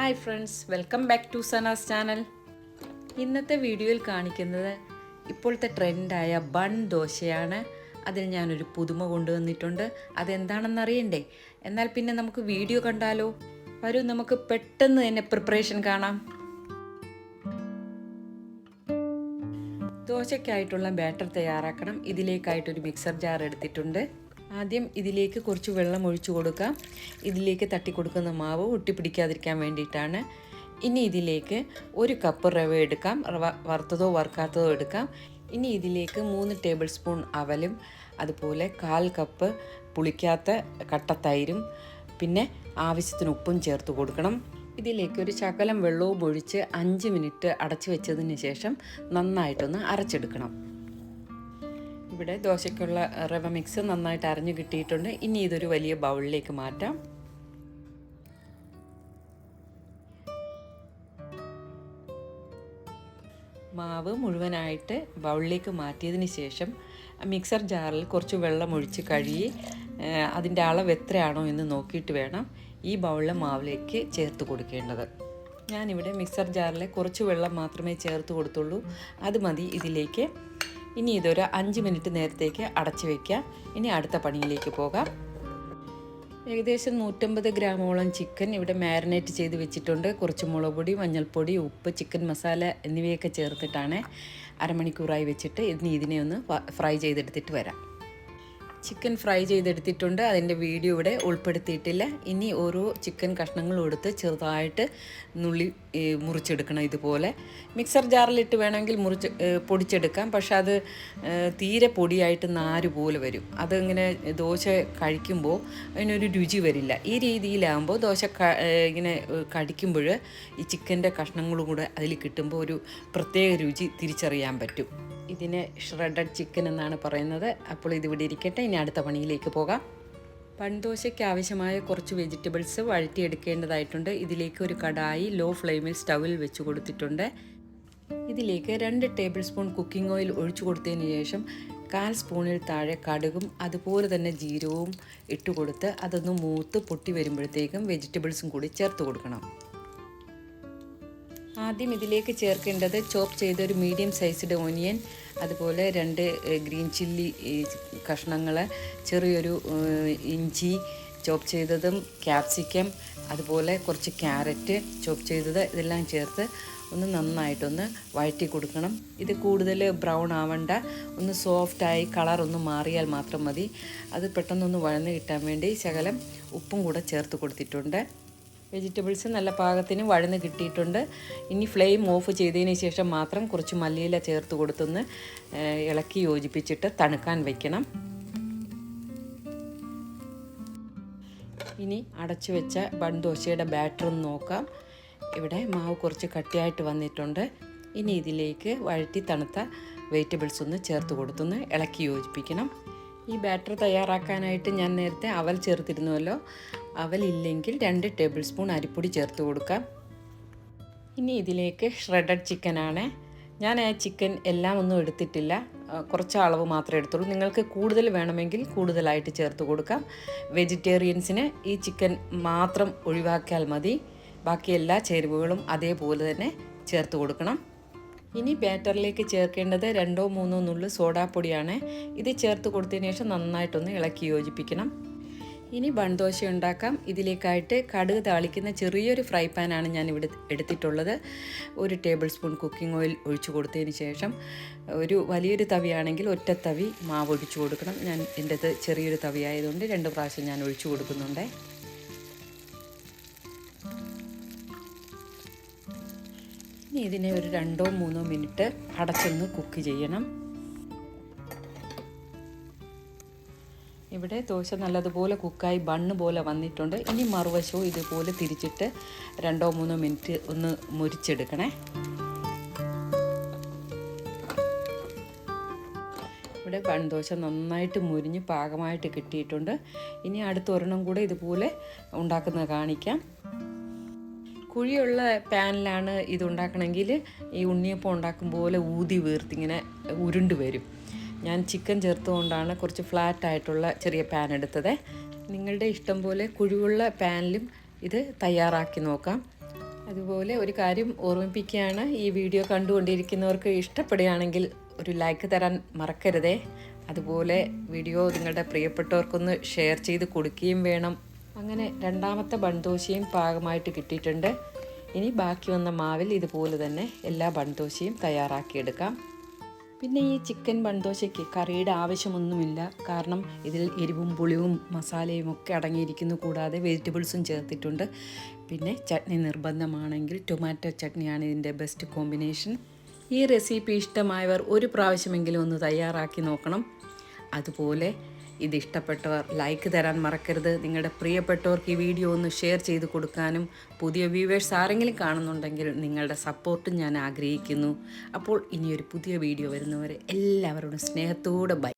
Hi friends welcome back to Sana's channel ഇന്നത്തെ വീഡിയോയിൽ കാണിക്കുന്നത് ഇപ്പോഴത്തെ ട്രെൻഡായ ബൺ ദോശയാണ്. അതിൽ ഞാനൊരു പുതുമ കൊണ്ടുവന്നിട്ടുണ്ട്. അതെന്താണെന്ന് അറിയണ്ടേ എന്നാൽ പിന്നെ നമുക്ക് വീഡിയോ കണ്ടാലോ? വരൂ നമുക്ക് പെട്ടെന്ന് തന്നെ പ്രിപ്പറേഷൻ കാണാം. ദോശയ്ക്കായിട്ടുള്ള ബാറ്റർ തയ്യാറാക്കണം. ഇതിലേക്കായിട്ടൊരു മിക്സർ ജാർ എടുത്തിട്ടുണ്ട്. ആദ്യം ഇതിലേക്ക് കുറച്ച് വെള്ളം ഒഴിച്ചു കൊടുക്കാം ഇതിലേക്ക് തട്ടി കൊടുക്കുന്ന മാവ് ഒട്ടിപ്പിടിക്കാതിരിക്കാൻ വേണ്ടിയിട്ടാണ്. ഇനി ഇതിലേക്ക് ഒരു കപ്പ് റവ എടുക്കാം. റവ വറുത്തതോ വറുക്കാത്തതോ എടുക്കാം. ഇനി ഇതിലേക്ക് മൂന്ന് ടേബിൾ സ്പൂൺ അവലും അതുപോലെ കാൽ കപ്പ് പുളിക്കാത്ത കട്ടത്തൈരും പിന്നെ ആവശ്യത്തിന് ഉപ്പും ചേർത്ത് കൊടുക്കണം. ഇതിലേക്ക് ഒരു ശകലം വെള്ളവും ഒഴിച്ച് അഞ്ച് മിനിറ്റ് അടച്ചു വെച്ചതിന് ശേഷം നന്നായിട്ടൊന്ന് അരച്ചെടുക്കണം. ഇവിടെ ദോശയ്ക്കുള്ള റവ മിക്സ് നന്നായിട്ട് അരഞ്ഞു കിട്ടിയിട്ടുണ്ട്. ഇനി ഇതൊരു വലിയ ബൗളിലേക്ക് മാറ്റാം. മാവ് മുഴുവനായിട്ട് ബൗളിലേക്ക് മാറ്റിയതിന് ശേഷം മിക്സർ ജാറിൽ കുറച്ച് വെള്ളം ഒഴിച്ച് കഴുകി അതിന്റെ അളവ് എത്രയാണോ എന്ന് നോക്കിയിട്ട് വേണം ഈ ബൗളിലെ മാവിലേക്ക് ചേർത്ത് കൊടുക്കേണ്ടത്. ഞാനിവിടെ മിക്സർ ജാറിലെ കുറച്ച് വെള്ളം മാത്രമേ ചേർത്ത് കൊടുത്തുള്ളൂ. അത് മതി ഇതിലേക്ക്. ഇനി ഇതൊരു അഞ്ച് മിനിറ്റ് നേരത്തേക്ക് അടച്ചു വയ്ക്കാം ഇനി അടുത്ത പണിയിലേക്ക് പോകാം. ഏകദേശം നൂറ്റമ്പത് ഗ്രാമോളം ചിക്കൻ ഇവിടെ മാരിനേറ്റ് ചെയ്ത് വെച്ചിട്ടുണ്ട്. കുറച്ച് മുളക് പൊടി മഞ്ഞൾപ്പൊടി ഉപ്പ് ചിക്കൻ മസാല എന്നിവയൊക്കെ ചേർത്തിട്ടാണ് അരമണിക്കൂറായി വെച്ചിട്ട് ഇനി ഇതിനെ ഒന്ന് ഫ്രൈ ചെയ്തെടുത്തിട്ട് വരാം. ചിക്കൻ ഫ്രൈ ചെയ്തെടുത്തിട്ടുണ്ട്. അതിന്റെ വീഡിയോ ഇവിടെ ഉൾപ്പെടുത്തിയിട്ടില്ല. ഇനി ഓരോ ചിക്കൻ കഷ്ണങ്ങളും എടുത്ത് ചെറുതായിട്ട് നുള്ളി മുറിച്ചെടുക്കണം ഇതുപോലെ. മിക്സർ ജാറിലിട്ട് വേണമെങ്കിൽ മുറിച്ച് പൊടിച്ചെടുക്കാം. പക്ഷെ അത് തീരെ പൊടിയായിട്ട് നാര് പോലെ വരും. അതിങ്ങനെ ദോശ കഴിക്കുമ്പോൾ അതിനൊരു രുചി വരില്ല. ഈ രീതിയിലാകുമ്പോൾ ദോശ ഇങ്ങനെ കടിക്കുമ്പോൾ ഈ ചിക്കന്റെ കഷ്ണങ്ങളും കൂടെ അതിൽ കിട്ടുമ്പോൾ ഒരു പ്രത്യേക രുചി തിരിച്ചറിയാൻ പറ്റും. ഇതിനെ ഷ്രെഡഡ് ചിക്കൻ എന്നാണ് പറയുന്നത്. അപ്പോൾ ഇതിവിടെ ഇരിക്കട്ടെ. ഇനി അടുത്ത പണിയിലേക്ക് പോകാം. പൺദോശയ്ക്ക് ആവശ്യമായ കുറച്ച് വെജിറ്റബിൾസ് വഴറ്റിയെടുക്കേണ്ടതായിട്ടുണ്ട്. ഇതിലേക്ക് ഒരു കടായി ലോ ഫ്ലെയിമിൽ സ്റ്റവിൽ വെച്ച് കൊടുത്തിട്ടുണ്ട്. ഇതിലേക്ക് രണ്ട് ടേബിൾ സ്പൂൺ കുക്കിംഗ് ഓയിൽ ഒഴിച്ചു കൊടുത്തതിന് ശേഷം കാൽ സ്പൂണിൽ താഴെ കടുകും അതുപോലെ തന്നെ ജീരകവും ഇട്ട് കൊടുത്ത് അതൊന്ന് മൂത്ത് പൊട്ടി വരുമ്പോഴത്തേക്കും വെജിറ്റബിൾസും കൂടി ചേർത്ത് കൊടുക്കണം. ആദ്യം ഇതിലേക്ക് ചേർക്കേണ്ടത് ചോപ്പ് ചെയ്ത ഒരു മീഡിയം സൈസ്ഡ് ഓനിയൻ അതുപോലെ രണ്ട് ഗ്രീൻ ചില്ലി കഷ്ണങ്ങൾ ചെറിയൊരു ഇഞ്ചി ചോപ്പ് ചെയ്തതും ക്യാപ്സിക്കം അതുപോലെ കുറച്ച് ക്യാരറ്റ് ചോപ്പ് ചെയ്തത് ഇതെല്ലാം ചേർത്ത് ഒന്ന് നന്നായിട്ടൊന്ന് വഴറ്റി കൊടുക്കണം. ഇത് കൂടുതൽ ബ്രൗൺ ആവണ്ട. ഒന്ന് സോഫ്റ്റായി കളറൊന്ന് മാറിയാൽ മാത്രം മതി. അത് പെട്ടെന്നൊന്ന് വഴന്ന് കിട്ടാൻ വേണ്ടി ശകലം ഉപ്പും കൂടെ ചേർത്ത് കൊടുത്തിട്ടുണ്ട്. വെജിറ്റബിൾസ് നല്ല പാകത്തിന് വഴന്ന് കിട്ടിയിട്ടുണ്ട്. ഇനി ഫ്ലെയിം ഓഫ് ചെയ്തതിന് ശേഷം മാത്രം കുറച്ച് മല്ലിയില ചേർത്ത് കൊടുത്തൊന്ന് ഇളക്കി യോജിപ്പിച്ചിട്ട് തണുക്കാൻ വയ്ക്കണം ഇനി അടച്ചു വെച്ച ബൺദോശയുടെ ബാറ്റർ ഒന്ന് നോക്കാം. ഇവിടെ മാവ് കുറച്ച് കട്ടിയായിട്ട് വന്നിട്ടുണ്ട്. ഇനി ഇതിലേക്ക് വഴറ്റി തണുത്ത വെജിറ്റബിൾസ് ഒന്ന് ചേർത്ത് കൊടുത്തൊന്ന് ഇളക്കി യോജിപ്പിക്കണം. ഈ ബാറ്റർ തയ്യാറാക്കാനായിട്ട് ഞാൻ നേരത്തെ അവൽ ചേർത്തിരുന്നുവല്ലോ അവലില്ലെങ്കിൽ രണ്ട് ടേബിൾ സ്പൂൺ അരിപ്പൊടി ചേർത്ത് കൊടുക്കാം. ഇനി ഇതിലേക്ക് ഷ്രെഡഡ് ചിക്കനാണ് ഞാൻ ആ ചിക്കൻ എല്ലാം ഒന്നും എടുത്തിട്ടില്ല. കുറച്ച് അളവ് മാത്രമേ എടുത്തുള്ളൂ. നിങ്ങൾക്ക് കൂടുതൽ വേണമെങ്കിൽ കൂടുതലായിട്ട് ചേർത്ത് കൊടുക്കാം. വെജിറ്റേറിയൻസിന് ഈ ചിക്കൻ മാത്രം ഒഴിവാക്കിയാൽ മതി. ബാക്കി എല്ലാ ചേരുവകളും അതേപോലെ തന്നെ ചേർത്ത് കൊടുക്കണം. ഇനി ബാറ്ററിലേക്ക് ചേർക്കേണ്ടത് രണ്ടോ മൂന്നോ നുള്ളു സോഡാപ്പൊടിയാണ്. ഇത് ചേർത്ത് കൊടുത്തതിന് ശേഷം നന്നായിട്ടൊന്ന് ഇളക്കി യോജിപ്പിക്കണം. ഇനി ബൺദോശ ഉണ്ടാക്കാം. ഇതിലേക്കായിട്ട് കടുക് താളിക്കുന്ന ചെറിയൊരു ഫ്രൈ പാനാണ് ഞാൻ ഇവിടെ എടുത്തിട്ടുള്ളത്. ഒരു ടേബിൾ സ്പൂൺ കുക്കിംഗ് ഓയിൽ ഒഴിച്ചു കൊടുത്തതിന് ശേഷം ഒരു വലിയൊരു തവിയാണെങ്കിൽ ഒറ്റ തവി മാവ് ഒഴിച്ചു കൊടുക്കണം. ഞാൻ എന്റെത് ചെറിയൊരു തവി ആയതുകൊണ്ട് രണ്ട് പ്രാവശ്യം ഞാൻ ഒഴിച്ചു കൊടുക്കുന്നുണ്ട്. ഇനി ഇതിനെ ഒരു രണ്ടോ മൂന്നോ മിനിറ്റ് അടച്ചൊന്ന് കുക്ക് ചെയ്യണം. ഇവിടെ ദോശ നല്ലതുപോലെ കുക്കായി ബണ്ണ് പോലെ വന്നിട്ടുണ്ട്. ഇനി മറുവശവും ഇതുപോലെ തിരിച്ചിട്ട് രണ്ടോ മൂന്നോ മിനിറ്റ് ഒന്ന് മുരിച്ചെടുക്കണേ. ഇവിടെ ബൺദോശ നന്നായിട്ട് മുരിഞ്ഞ് പാകമായിട്ട് കിട്ടിയിട്ടുണ്ട്. ഇനി അടുത്ത ഒരെണ്ണം കൂടെ ഇതുപോലെ ഉണ്ടാക്കുന്നത് കാണിക്കാം. കുഴിയുള്ള പാനിലാണ് ഇത് ഉണ്ടാക്കണമെങ്കിൽ ഈ ഉണ്ണിയപ്പം ഉണ്ടാക്കും പോലെ ഊതി വീർത്തിങ്ങനെ ഉരുണ്ട് വരും. ഞാൻ ചിക്കൻ ചേർത്തുകൊണ്ടാണ് കുറച്ച് ഫ്ലാറ്റ് ആയിട്ടുള്ള ചെറിയ പാൻ എടുത്തത്. നിങ്ങളുടെ ഇഷ്ടം പോലെ കുഴിവുള്ള പാനിലും ഇത് തയ്യാറാക്കി നോക്കാം. അതുപോലെ ഒരു കാര്യം ഓർമ്മിപ്പിക്കുകയാണ് ഈ വീഡിയോ കണ്ടുകൊണ്ടിരിക്കുന്നവർക്ക് ഇഷ്ടപ്പെടുകയാണെങ്കിൽ ഒരു ലൈക്ക് തരാൻ മറക്കരുതേ. അതുപോലെ വീഡിയോ നിങ്ങളുടെ പ്രിയപ്പെട്ടവർക്കൊന്ന് ഷെയർ ചെയ്ത് കൊടുക്കുകയും വേണം. അങ്ങനെ രണ്ടാമത്തെ ബൺദോശയും പാകമായിട്ട് കിട്ടിയിട്ടുണ്ട്. ഇനി ബാക്കി വന്ന മാവിൽ ഇതുപോലെ തന്നെ എല്ലാ ബൺദോശയും തയ്യാറാക്കിയെടുക്കാം. പിന്നെ ഈ ചിക്കൻ ബൺദോശയ്ക്ക് കറിയുടെ ആവശ്യമൊന്നുമില്ല. കാരണം ഇതിൽ എരിവും പുളിവും മസാലയും ഒക്കെ അടങ്ങിയിരിക്കുന്നു. കൂടാതെ വെജിറ്റബിൾസും ചേർത്തിട്ടുണ്ട്. പിന്നെ ചട്നി നിർബന്ധമാണെങ്കിൽ ടൊമാറ്റോ ചട്നിയാണ് ഇതിന്റെ ബെസ്റ്റ് കോമ്പിനേഷൻ ഈ റെസിപ്പി ഇഷ്ടമായവർ ഒരു പ്രാവശ്യമെങ്കിലും ഒന്ന് തയ്യാറാക്കി നോക്കണം. അതുപോലെ ഇത് ഇഷ്ടപ്പെട്ടവർ ലൈക്ക് തരാൻ മറക്കരുത്. നിങ്ങളുടെ പ്രിയപ്പെട്ടവർക്ക് ഈ വീഡിയോ ഒന്ന് ഷെയർ ചെയ്ത് കൊടുക്കാനും പുതിയ വ്യൂവേഴ്സ് ആരെങ്കിലും കാണുന്നുണ്ടെങ്കിൽ നിങ്ങളുടെ സപ്പോർട്ടും ഞാൻ ആഗ്രഹിക്കുന്നു. അപ്പോൾ ഇനിയൊരു പുതിയ വീഡിയോ വരുന്നവരെ എല്ലാവരോടും സ്നേഹത്തോടെ ബൈ